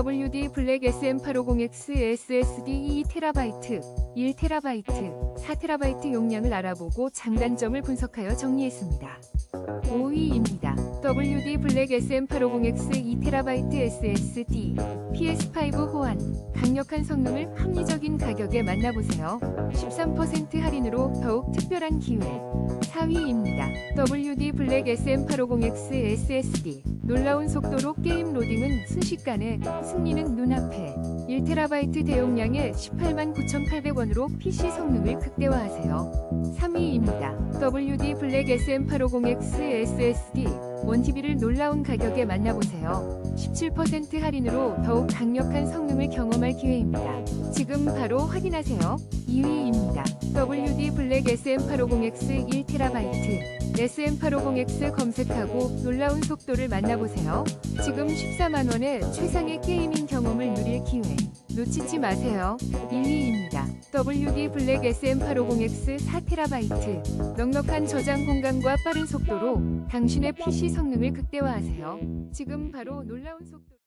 WD 블랙 SM850X SSD 2TB, 1TB, 4TB 용량을 알아보고 장단점을 분석하여 정리했습니다. 5위입니다. WD 블랙 SM850X 2TB SSD, PS5 호환, 강력한 성능을 합리적인 가격에 만나보세요. 13% 할인으로 더욱 특별한 기회. 4위입니다. WD 블랙 SM850X SSD. 놀라운 속도로 게임 순식간에, 승리는 눈앞에. 1TB 대용량의 189,800원으로 PC 성능을 극대화하세요. 3위입니다. WD 블랙 SM850X SSD. 1TB를 놀라운 가격에 만나보세요. 17% 할인으로 더욱 강력한 성능을 경험할 기회입니다. 지금 바로 확인하세요. 2위입니다. WD 블랙 SM850X 1TB. SM850X 검색하고 놀라운 속도를 만나보세요. 지금 14만원의 최상의 게이밍 경험을 누릴 기회. 놓치지 마세요. 1위입니다. WD 블랙 SM850X 4TB. 넉넉한 저장 공간과 빠른 속도로 당신의 PC 성능을 극대화하세요. 지금 바로 놀라운 속도